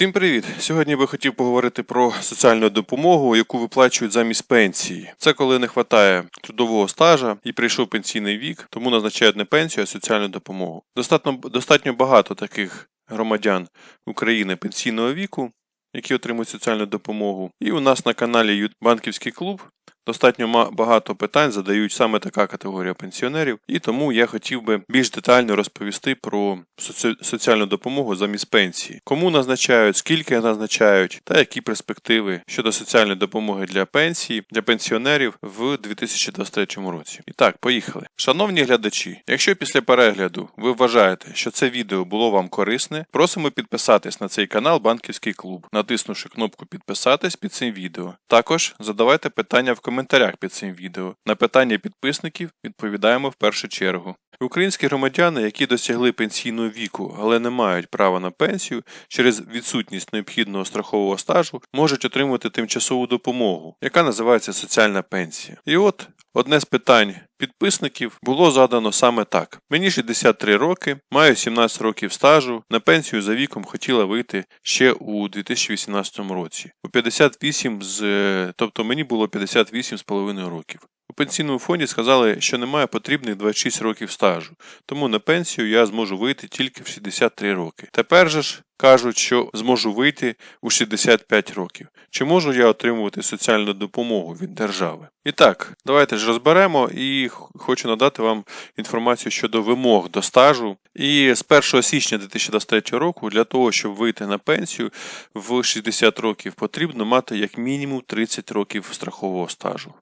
Всім привіт! Сьогодні би хотів поговорити про соціальну допомогу, яку виплачують замість пенсії. Це коли не вистачає трудового стажа і прийшов пенсійний вік, тому назначають не пенсію, а соціальну допомогу. Достатньо достатньо багато таких громадян України пенсійного віку, які отримують соціальну допомогу. І у нас на каналі Банківський клуб достатньо багато питань задають саме така категорія пенсіонерів, і тому я хотів би більш детально розповісти про соці- соціальну допомогу замість пенсії. Кому назначають, скільки назначають, та які перспективи щодо соціальної допомоги для пенсії, для пенсіонерів в 2023 році. І так, поїхали. Шановні глядачі, якщо після перегляду ви вважаєте, що це відео було вам корисне, просимо підписатись на цей канал Банківський клуб, натиснувши кнопку підписатись під цим відео. Також задавайте питання в коментарях під цим відео. На питання підписників відповідаємо в першу чергу. Українські громадяни, які досягли пенсійного віку, але не мають права на пенсію через відсутність необхідного страхового стажу, можуть отримати тимчасову допомогу, яка називається соціальна пенсія. І от одне з питань підписників було задано саме так: мені 63 роки, маю 17 років стажу, на пенсію за віком хотіла вийти ще у 2018 році. У 58 з тобто мені було 58 з половиною років. У пенсійному фонді сказали, що немає потрібних 26 років стажу, тому на пенсію я зможу вийти тільки в 63 роки. Тепер же ж кажуть, що зможу вийти у 65 років. Чи можу я отримувати соціальну допомогу від держави? І так, давайте ж розберемо і хочу надати вам інформацію щодо вимог до стажу. І з 1 січня 2023 року для того, щоб вийти на пенсію в 60 років, потрібно мати як мінімум 30 років страхового стажу.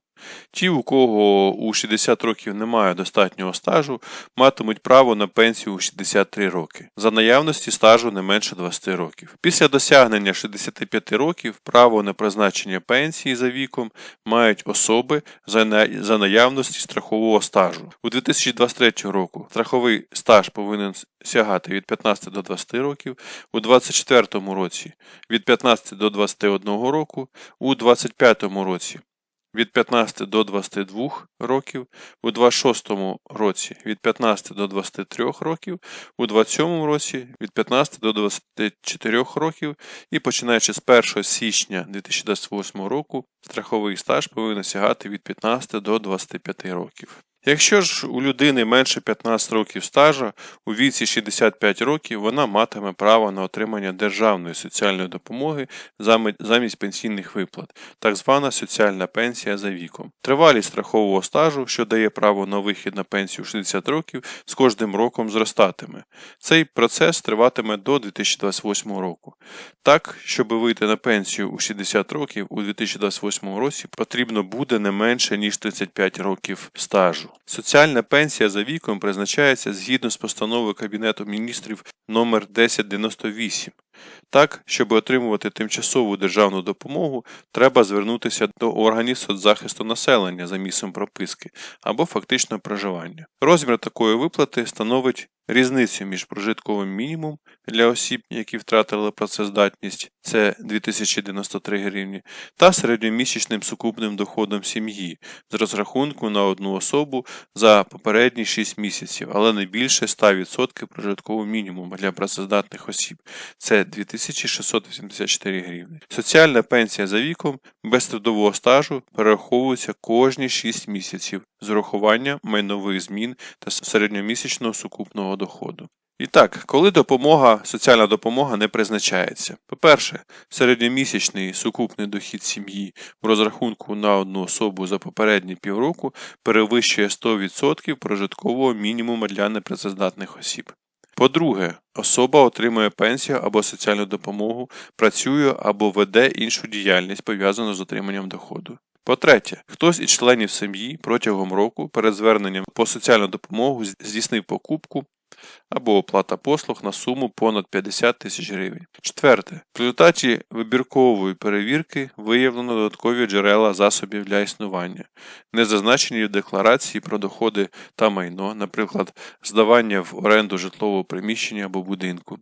Ті, у кого у 60 років немає достатнього стажу, матимуть право на пенсію у 63 роки, за наявності стажу не менше 20 років. Після досягнення 65 років право на призначення пенсії за віком мають особи за, наявності страхового стажу. У 2023 року страховий стаж повинен сягати від 15 до 20 років, у 2024 році від 15 до 21 року, у 2025 році від 15 до 22 років, у 26 році від 15 до 23 років, у 27 році від 15 до 24 років і починаючи з 1 січня 2028 року страховий стаж повинен сягати від 15 до 25 років. Якщо ж у людини менше 15 років стажа, у віці 65 років вона матиме право на отримання державної соціальної допомоги замість пенсійних виплат так звана соціальна пенсія за віком. Тривалість страхового стажу, що дає право на вихід на пенсію в 60 років, з кожним роком зростатиме. Цей процес триватиме до 2028 року. Так, щоб вийти на пенсію у 60 років у 2028 році, потрібно буде не менше ніж 35 років стажу. Соціальна пенсія за віком призначається згідно з постановою Кабінету міністрів номер 1098. Так, щоб отримувати тимчасову державну допомогу, треба звернутися до органів соцзахисту населення за місцем прописки або фактичного проживання. Розмір такої виплати становить різницю між прожитковим мінімумом для осіб, які втратили працездатність, це 2093 гривні, та середньомісячним сукупним доходом сім'ї з розрахунку на одну особу за попередні 6 місяців, але не більше 100% прожиткового мінімуму для працездатних осіб це 2684 гривні. Соціальна пенсія за віком без трудового стажу перераховується кожні 6 місяців з урахуванням майнових змін та середньомісячного сукупного доходу. І так, коли допомога, соціальна допомога не призначається. По-перше, середньомісячний сукупний дохід сім'ї в розрахунку на одну особу за попередні півроку перевищує 100% прожиткового мінімуму для непрацездатних осіб. По-друге, особа отримує пенсію або соціальну допомогу, працює або веде іншу діяльність, пов'язану з отриманням доходу. По-третє, хтось із членів сім'ї протягом року перед зверненням по соціальну допомогу здійснив покупку або оплата послуг на суму понад 50 тисяч гривень. Четверте, в результаті вибіркової перевірки виявлено додаткові джерела засобів для існування, не зазначені в декларації про доходи та майно, наприклад, здавання в оренду житлового приміщення або будинку,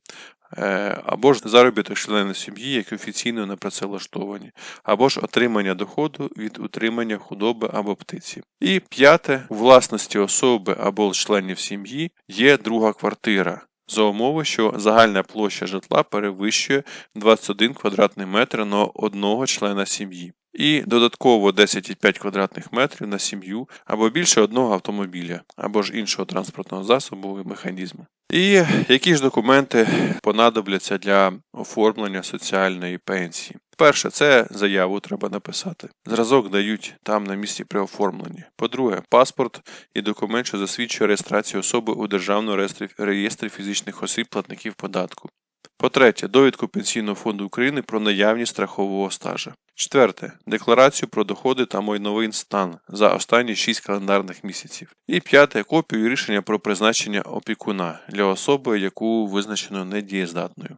або ж заробіток членів сім'ї, які офіційно не працевлаштовані, або ж отримання доходу від утримання худоби або птиці. І п'яте, у власності особи або членів сім'ї є друга квартира. за умови, що загальна площа житла перевищує 21 квадратний метр на одного члена сім'ї. І додатково 10,5 квадратних метрів на сім'ю або більше одного автомобіля, або ж іншого транспортного засобу і механізму. І які ж документи понадобляться для оформлення соціальної пенсії? Перше, це заяву треба написати. Зразок дають там на місці при оформленні. По-друге, паспорт і документ, що засвідчує реєстрацію особи у Державному реєстрі, фізичних осіб платників податку. По-третє, довідку Пенсійного фонду України про наявність страхового стажа. Четверте, декларацію про доходи та майновий стан за останні 6 календарних місяців. І п'яте, копію рішення про призначення опікуна для особи, яку визначено недієздатною.